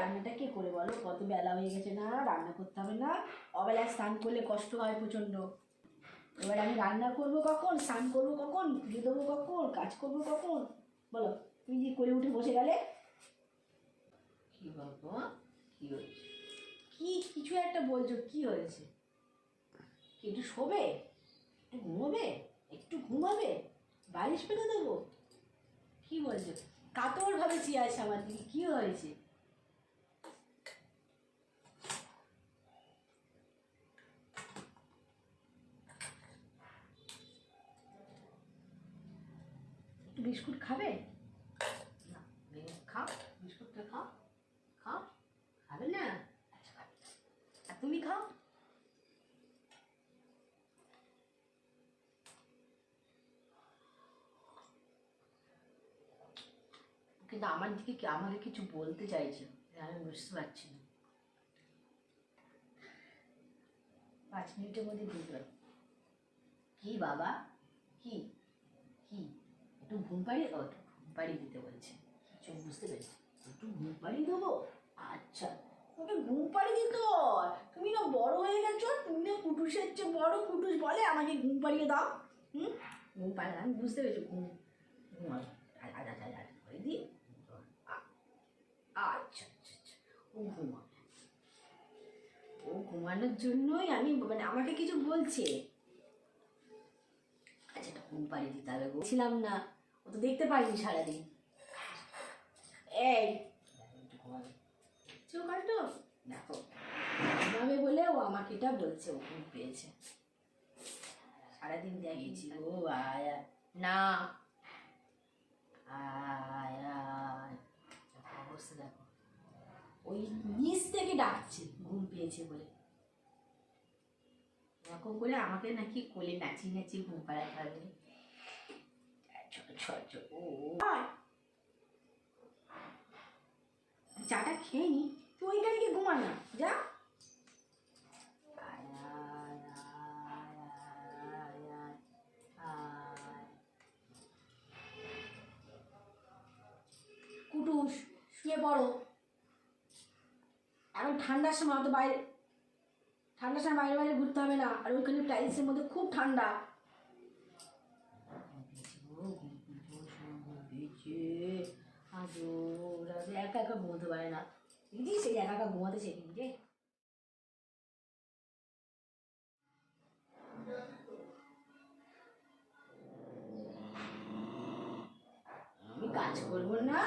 রান্নাটা কে করে বলো? কত বেলা হয়ে গেছে না রান্না করতে হবে না। অবেলায় স্নান করলে কষ্ট হয় প্রচণ্ড। এবার আমি রান্না করব কখন? স্নান করব কখন? পুজো দেবো কখন? কাজ করব কখন? বলো তুমি যে করে উঠে বসে গেলে? কি বলব? কি হয়েছে? কি কিছু একটা বলছো কি হয়েছে? একটু শোবে? একটু ঘুমোবে? একটু ঘুমাবে? বালিশ পেতে দেবো? কি বলছো? কাতর ভাবে চেয়ে আছে আমার দিকে কি হয়েছে একটু বিস্কুট খাবে? না খাও বিস্কুটটা খাও খাও খাবে না? আচ্ছা আর তুমি খাও। কিন্তু আমার দিকে আমাকে কিছু বলতে চাইছে আমি বুঝতে পারছি না। পাঁচ মিনিটের মধ্যে বুঝলাম কি বাবা? কি? কি? একটু ঘুম পাড়িয়ে ও একটু ঘুম পাড়িয়ে দিতে বলছে চোখ বুঝতে পেরেছি একটু ঘুম পাড়িয়ে দেবো আচ্ছা ওকে ঘুম পাড়িয়ে দিত তুমি না বড় হয়ে গেছো তুমি না কুটুসের চেয়ে বড় কুটুস বলে আমাকে ঘুম পাড়িয়ে দাও হুম ঘুম পাড়িয়ে আমি বুঝতে পেরেছি ঘুম ঘুমাবো আ- আ- আ- আ- আ- করে দিই আচ্ছা আচ্ছা আচ্ছা ও ঘুমাবে ও ঘুমানোর জন্যই আমি মানে আমাকে কিছু বলছে আচ্ছা ঘুম পাড়িয়ে দিতে হবে বলছিলাম না তো দেখতে পাইনি সারাদিন। এই, চোখ কাটো দেখো ঘুমাবে বলে ও আমাকে এটা বলছে, ও ঘুম পেয়েছে। সারাদিন দেখেছি ও আয়। না। আয় অবস্থা দেখো। ওই নিচ থেকে ডাকছে, ঘুম পেয়েছে বলে। এরকম করে আমাকে নাকি কোলে নাচিয়ে নাচিয়ে ঘুম পাড়াতে হবে। চাটা খেয়ে নি, তুই ওইখানে গিয়ে ঘুমা না, যা। কুটুস, শুয়ে পড়ো এখন ঠান্ডার সময় অত বাইরে ঠান্ডার সময় বাইরে বাইরে ঘুরতে হবে না, আর ওইখানে টাইলসের মধ্যে খুব ঠান্ডা একা একা ঘুমোতে পারে না। দিদি সেই একা একা ঘুমাতে যে আমি কাজ করব না,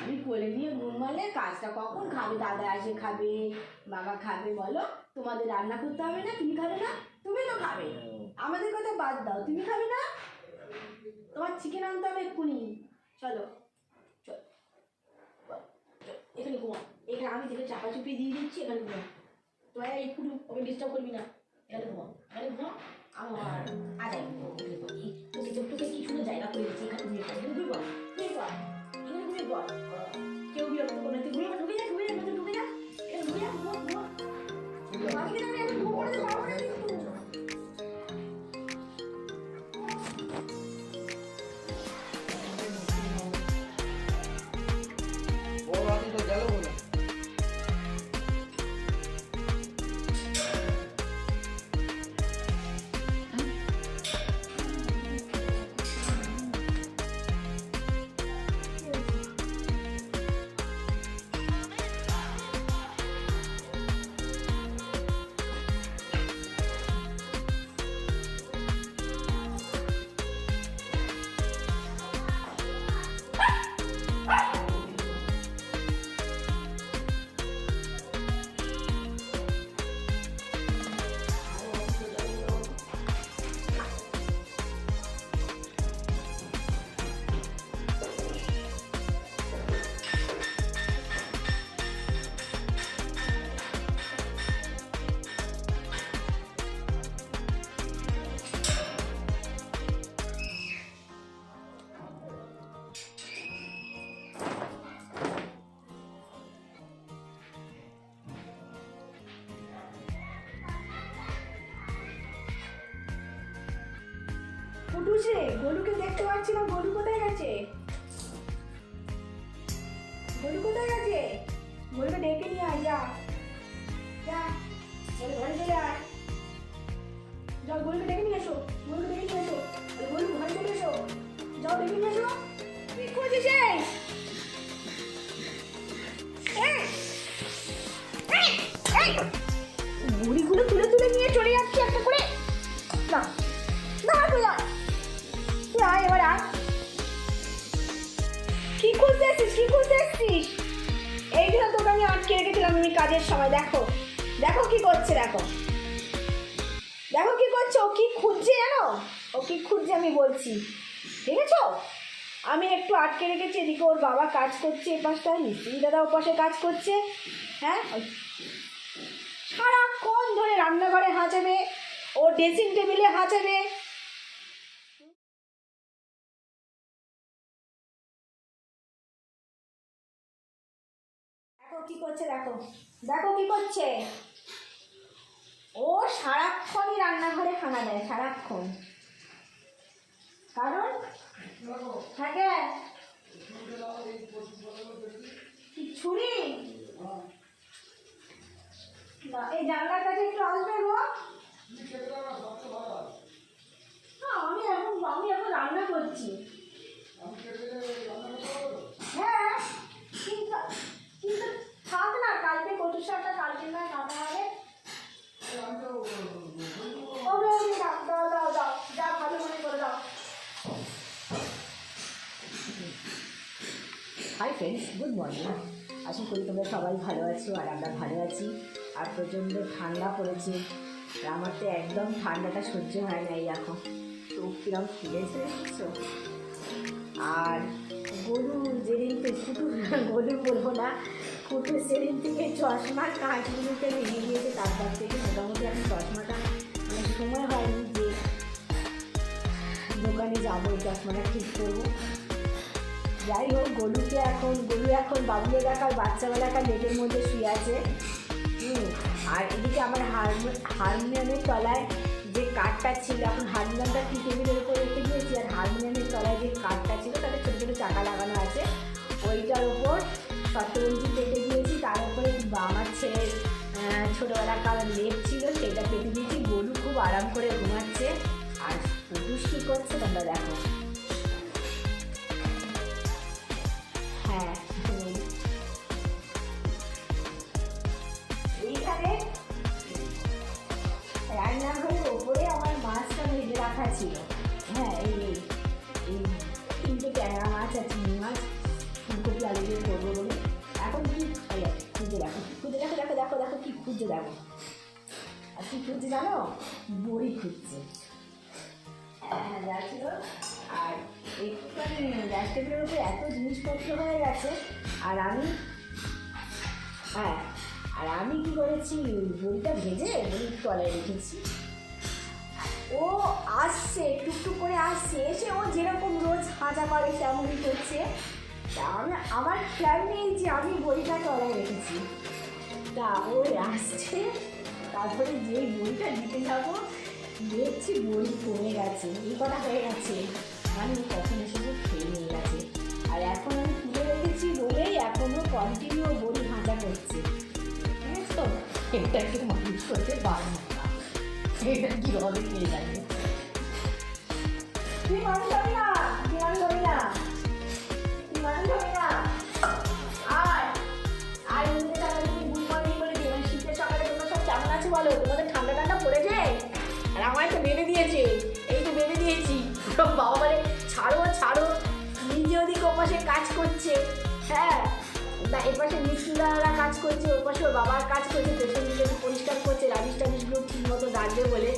আমি কোলে নিয়ে ঘুমালে কাজটা কখন খাবে? দাদা এসে খাবে, বাবা খাবে, বলো? তোমাদের রান্না করতে হবে না? তুমি খাবে না? তুমি তো খাবে। আমাদের কথা বাদ দাও, তুমি খাবে না? তোমার চিকেন আনতে হবে এক্ষুনি। চল চল, এখানে ঘুমা এখানে আমি দেখে চাপা চুপি দিয়ে দিচ্ছি, এখানে ঘুমা। তোরা একটু ওকে ডিস্টার্ব করবি না। এখানে ঘুমা এখানে ঘুমা। আমার আজ তোকে তোকে না জায়গা করে দিচ্ছি, এখানে ঘুমিয়ে ঘুমিয়ে ঘুমিয়ে এখানে ঘুমিয়ে কেউ তুই ঘুমিয়ে ঢুকে যা ঢুকে যা ঢুকে যা কুটুস রে গরুকে দেখতে পাচ্ছি না গরু কোথায় গেছে গরু কোথায় গেছে গরুকে ডেকে নিয়ে আয় যা যা বলে ঘরে চলে আয় যাও গরুকে ডেকে নিয়ে এসো গরুকে ডেকে নিয়ে এসো গরু ঘরে চলে এসো যাও ডেকে নিয়ে এসো তুই খুঁজিস এই তুলে তুলে কি করতে এসছিস এই তোকে আমি আটকে রেখেছিলাম আমি কাজের সময়, দেখো। দেখো কি করছে, দেখো। দেখো কি করছে, ও কি খুঁজছে জানো? ও কি খুঁজছে আমি বলছি। ঠিক আছে আমি একটু আটকে রেখেছি, এদিকে ওর বাবা কাজ করছে এ পাশটায়, মিস্ত্রি দাদা ও পাশে কাজ করছে হ্যাঁ? সারাক্ষণ ধরে রান্নাঘরে হাঁচাবে, ও ড্রেসিং টেবিলে হাঁচাবে কি করছে দেখো? দেখো কি করছে? ও সারাক্ষণই রান্নাঘরে খানা দেয় সারাক্ষণ। কারণ? কি ছুরি? এই জানলার কাছে একটু আসবে গো। না, আমি এখন আমি এখন রান্না করছি। হ্যাঁ কিন্তু কিন্তু থাক না, কালকে কচু শাকটা কালকে না কাটা হবে হাই ফ্রেন্ডস গুড মর্নিং আশা করি তোমরা সবাই ভালো আছো আর আমরা ভালো আছি। আর প্রচণ্ড ঠান্ডা পড়েছে। আর আমার তো একদম ঠান্ডাটা সহ্য হয় না এই এখন। তো কিরম ফুলেছে দেখছ আর গরু যেদিন থেকে কুটু গরু বলব না কুটু সেদিন থেকে চশমার কাঁচগুলোতে ভেঙে গিয়েছে তারপর থেকে মোটামুটি এখন চশমাটা মানে সময় হয়নি যে দোকানে যাব, এই চশমাটা ঠিক করব। যাই হোক, গলুকে এখন, গলু এখন বাবুল এলাকার বাচ্চাবেলাকার লেগের মধ্যে শুয়ে আছে। আর এদিকে আমার হারমো- হারমোনিয়ামের তলায় যে কাঠটা ছিল, এখন হারমোনিয়ামটা কি টেবিলের উপর রেখে দিয়েছি, আর হারমোনিয়ামের তলায় যে কাঠটা ছিল, তাতে ছোটো ছোটো চাকা লাগানো আছে, ওইটার ওপর শতরঞ্জি কেটে দিয়েছি তার উপরে আমার ছেলের ছোটোবেলা ছোটোবেলাকার লেপ ছিল, সেটা কেটে দিয়েছি। গরু খুব আরাম করে ঘুমাচ্ছে। আর পুরুষ কী করছে তোমরা দেখো। জানো? বড়ি খুঁজছে। হ্যাঁ যাচ্ছিল আর একটুখানি গ্যাস টেবিলের উপরে এত জিনিসপত্র হয়ে গেছে। আর আমি হ্যাঁ আর আমি কি করেছি? বড়িটা ভেজে বড়ির তলায় রেখেছি। ও আসছে, টুকটুক করে আসছে। এসে ও যেরকম রোজ হাঁচা করে, তেমনই করছে। তা আমি, আমার খেয়াল নেই যে আমি বড়িটা তলায় রেখেছি। তা ও আসছে। তারপরে যেই বইটা দিতে যাব, দেখছি বই কমে গেছে, এই কটা হয়ে গেছে। মানে ও কখন এসেছে খেয়ে নিয়ে গেছে। আর এখন আমি তুলে রেখেছি বলেই এখনও কন্টিনিউ বই ভাজা করছে। ঠিক তো? এটা একটু মানুষ করতে পারব এটা কী হবে কে জানে তুই মানুষ হবি না? তুই মানুষ হবি না? তুই মানুষ হবি না? বাবা বলে ছাড়ো ছাড়ো। নিজে ওদিকে ওপাশে কাজ করছে। হ্যাঁ না এপাশে মিস্ত্রিরা কাজ করছে ওর পাশে ওর বাবার কাজ করছে, পেছন দিকে পরিষ্কার করছে রাবিশ টাবিশগুলো ঠিক মতো রাখবে বলে,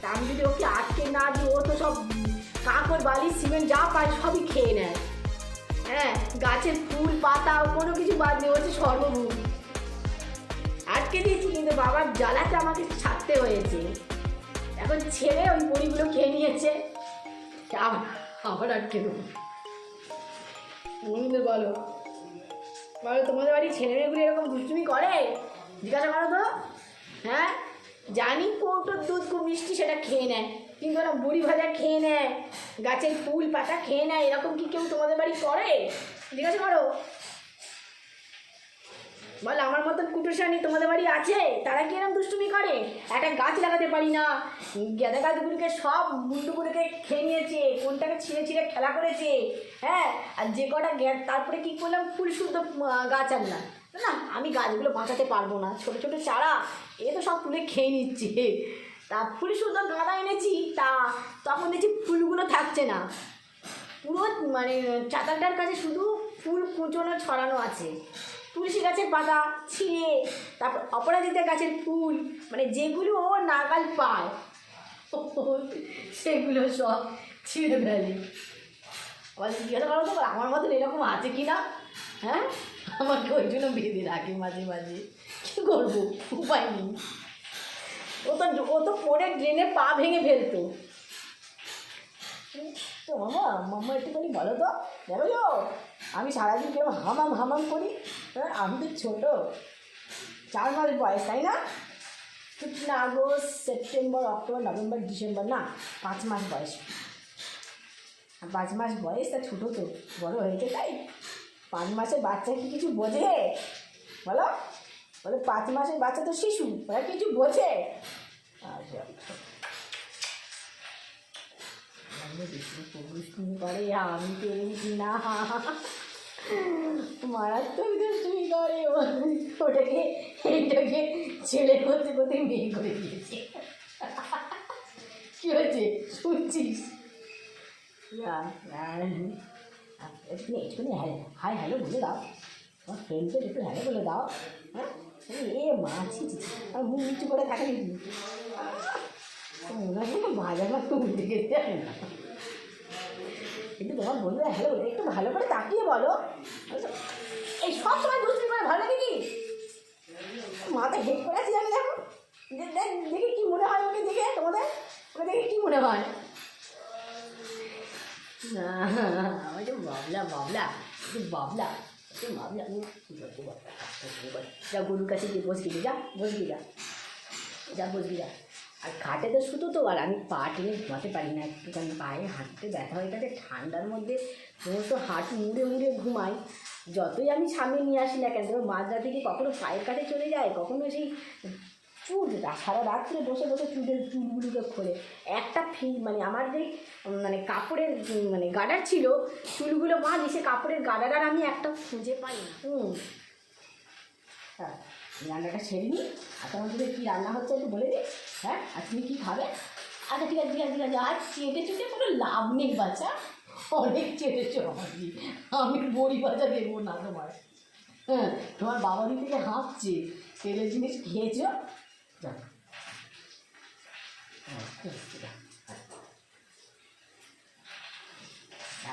তা আমি যদি ওকে আটকে না দিই, ও তো সব কাঁকড় বালি, সিমেন্ট, যা পায় সবই খেয়ে নেয়। হ্যাঁ গাছের ফুল, পাতা, কোনো কিছু বাদ নেই হচ্ছে সর্বভূম। আটকে দিয়েছি, কিন্তু বাবার জ্বালাতে আমাকে ছাড়তে হয়েছে। এখন ছেড়ে ওই বড়িগুলো খেয়ে নিয়েছে। আবার আটকে দেবো। বন্ধুদের বলো। বলো, তোমাদের বাড়ির ছেলে মেয়েগুলো এরকম দুষ্টুমি করে? জিজ্ঞাসা করো তো। হ্যাঁ? জানি কৌটোর দুধ খুব মিষ্টি, সেটা খেয়ে নেয়। কিন্তু ওরা বুড়ি ভাজা খেয়ে নেয়, গাছের ফুল পাতা খেয়ে নেয়, এরকম কি কেউ তোমাদের বাড়ি করে? জিজ্ঞাসা করো। বল, আমার মতন কুটুসানি তোমাদের বাড়ি আছে? তারা কি এরকম দুষ্টুমি করে? একটা গাছ লাগাতে পারি না। গেঁদা গাছগুলোকে সব মুন্ডুগুলোকে খেয়ে নিয়েছে, কোনটাকে ছিঁড়ে ছিঁড়ে খেলা করেছে হ্যাঁ? আর যে কটা তারপরে কি করলাম? ফুল শুদ্ধ গাছ আনলাম। না, আমি গাছগুলো বাঁচাতে পারব না। ছোট ছোট চারা, এ তো সব তুলে খেয়ে নিচ্ছে। তা ফুল শুদ্ধ গাঁদা এনেছি, তা তখন দেখছি ফুলগুলো থাকছে না। পুরো মানে চাতালটার কাছে শুধু ফুল কুচোনো, ছড়ানো আছে। তুলসী গাছের পাতা, ছিঁড়ে, তারপর অপরাজিতা গাছের ফুল মানে যেগুলো ও নাগাল পায়, সেগুলো সব ছিঁড়ে ফেলে। আবার জিজ্ঞাসা করো তো? আমার মতন এরকম আছে কি না? হ্যাঁ? আমাকে ওই জন্য বেঁধে রাখে মাঝে মাঝে। কী করব? উপায় নেই। ও তো ও তো পরে ড্রেনে পা ভেঙে ফেলতো। তো মামা মাম্মা একটুখানি বলো তো। দেখো আমি সারাদিন কেমন হামাম হামাম করি? হ্যাঁ আমি তো ছোটো। চার মাস বয়স, তাই না? Fifteen August, September, October, November, December, না, পাঁচ মাস বয়স। আর পাঁচ মাস বয়স, তা ছোটো তো, বড় হয়েছে তাই। পাঁচ মাসের বাচ্চা কি কিছু বোঝে? বলো? বলে, পাঁচ মাসের বাচ্চা তো শিশু, ওরা কিছু বোঝে? আচ্ছা আমি বিষ্ণু প্রভুষ্ণু করে আমি পেরেছি না। মারাত্মক দুষ্টুমি করে। ওটাকে, এটাকে ছেলে করতে করতে মেয়ে করে দিয়েছে। কী হচ্ছে শুনছিস? একটু একটুখানি হাই, হ্যালো বলে দাও। আমার ফ্রেন্ডদের একটু হ্যালো বলে দাও। হ্যাঁ? এ মাছি আর মুখ নিচু করে থাকে নাকি? না ভাজা মাছ তো গেছে না কিন্তু তোমার বন্ধুরা হ্যালো একটু ভালো করে তাকিয়ে বলো এই সব সময় দুষ্টি করে ভালো লাগে কি মাথা হেট করে আছি জানি দেখো দেখ কি মনে হয় ওকে দেখে তোমাদের ওকে দেখে কি মনে হয় না আমার তো বাবলা বাবলা বাবলা বাবলা। যা, গরুর কাছে গিয়ে বসবি, যা বসবি, যা যা, বসবি, যা আর খাটে তো শুধু তো, আর আমি পা টেনে ঘুমাতে পারি না একটুখানি, পায়ে হাঁটতে ব্যথা হয়ে গেছে ঠান্ডার মধ্যে সমস্ত হাট মুড়ে মুড়ে ঘুমাই। যতই আমি সামনে নিয়ে আসি না কেন তবে মাঝরাতে কি কখনো পায়ের কাছে চলে যায়, কখনো সেই চুল সারা রাত্রে বসে বসে চুলের চুলগুলোকে খোলে। একটা ফি মানে আমার যে মানে কাপড়ের মানে গার্ডার ছিল, চুলগুলো বাঁধি সে কাপড়ের গার্ডার আর আমি একটা খুঁজে পাই না। হুম। হ্যাঁ। রান্নাটা সেরে নিই। আর যদি কী রান্না হচ্ছে একটু বলে দিই। হ্যাঁ আর তুমি কী খাবে? আচ্ছা ঠিক আছে ঠিক আছে ঠিক আছে। আর চেটে চেটে কোনো লাভ নেই বাচ্চা অনেক চেটেছো আমাকে। আমি বড়ি ভাজা দেবো না তোমার হ্যাঁ তোমার বাবা দিক থেকে হাঁপছে। তেলের জিনিস খেয়েছো?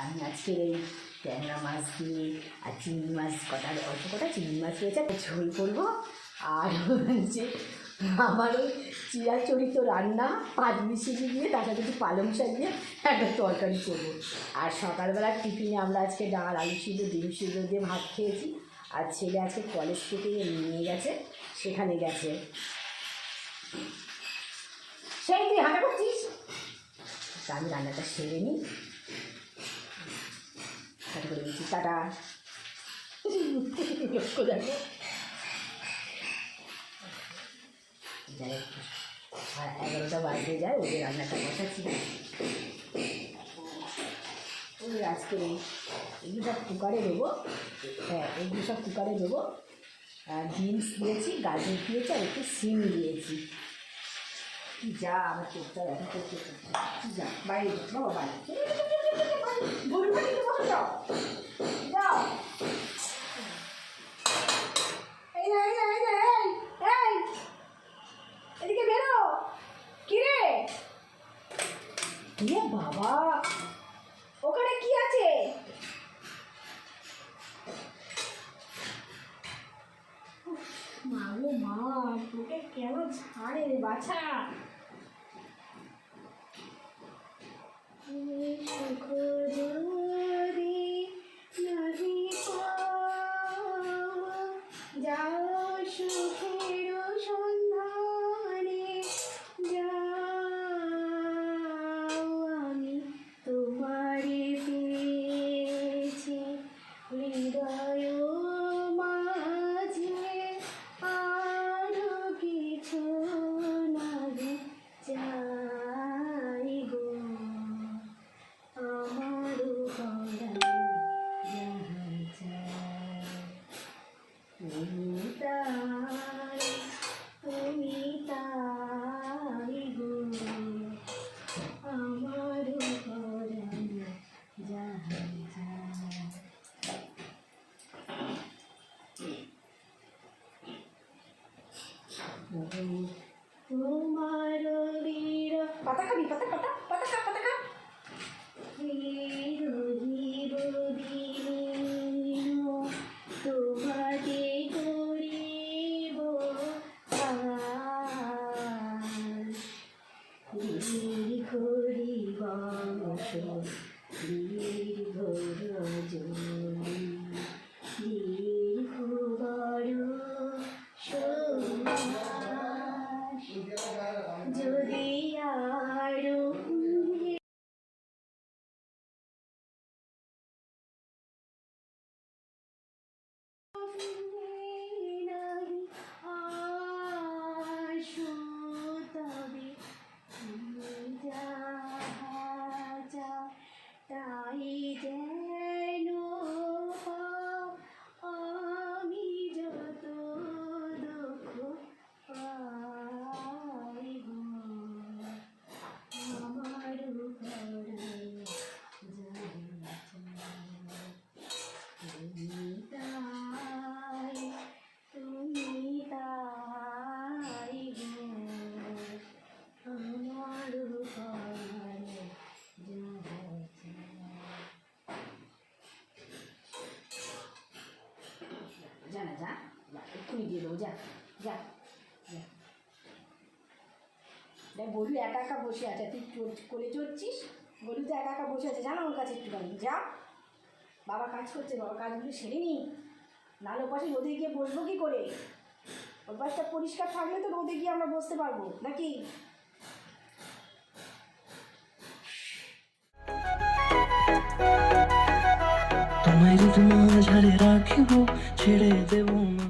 আমি আজকে এই ট্যাংরা মাছ দিয়ে আর চিংড়ি মাছ কটা অল্প কটা চিংড়ি মাছ রয়েছে। ঝোল করব। আর হচ্ছে আমার ওই চিরাচরিত রান্না, পাঁচ মিশিয়ে দিয়ে সাথে একটু পালং শাক দিয়ে একটা তরকারি করব। আর সকালবেলার টিফিনে আমরা আজকে ডাল, আলু সিদ্ধ, ডিম সিদ্ধ দিয়ে ভাত খেয়েছি। আর ছেলে আজকে কলেজ থেকে নিয়ে গেছে, সেখানে গেছে। সেই তুই হাঁটা করছিস? আমি রান্নাটা সেরে নিই। করে দিচ্ছি টাটা। লক্ষ্য দেখো। যাই আর এগারোটা বাজতে যায়, ওদের রান্নাটা বসাচ্ছি ওই আজকে এগুলো সব কুকারে দেবো। হ্যাঁ এগুলো সব কুকারে দেবো। বিনস দিয়েছি, গাজর দিয়েছি, আর একটু সিম দিয়েছি। যা, আমার চোখটা এখন করতে যা, বাইরে বাবা, বাইরে। যাও যাও এই না এই না এই না এই এই এদিকে বেরো কি রে ইয়ে বাবা। ওখানে কি আছে? উফ, মা তোকে কেন ছাড়ে রে বাছা? সুখ যাও সুখের হরি বংশ দীর্ঘ রজনী দীর্ঘ তাই যা না যা যা এক্ষুনি দিয়ে দেবো যা যা দেখ গরু একা একা বসে আছে তুই কোলে চড়ছিস গরু তো একা একা বসে আছে জানো ওর কাছে একটুখানি যা বাবা কাজ করছে বাবা কাজগুলো সেরে নি নাহলে ওপাশে রোদে গিয়ে বসবো কি করে ওর পাশটা পরিষ্কার থাকলে তো রোদে গিয়ে আমরা বসতে পারব নাকি তোমায় যদি মাঝারে রাখিব ছেড়ে দেব না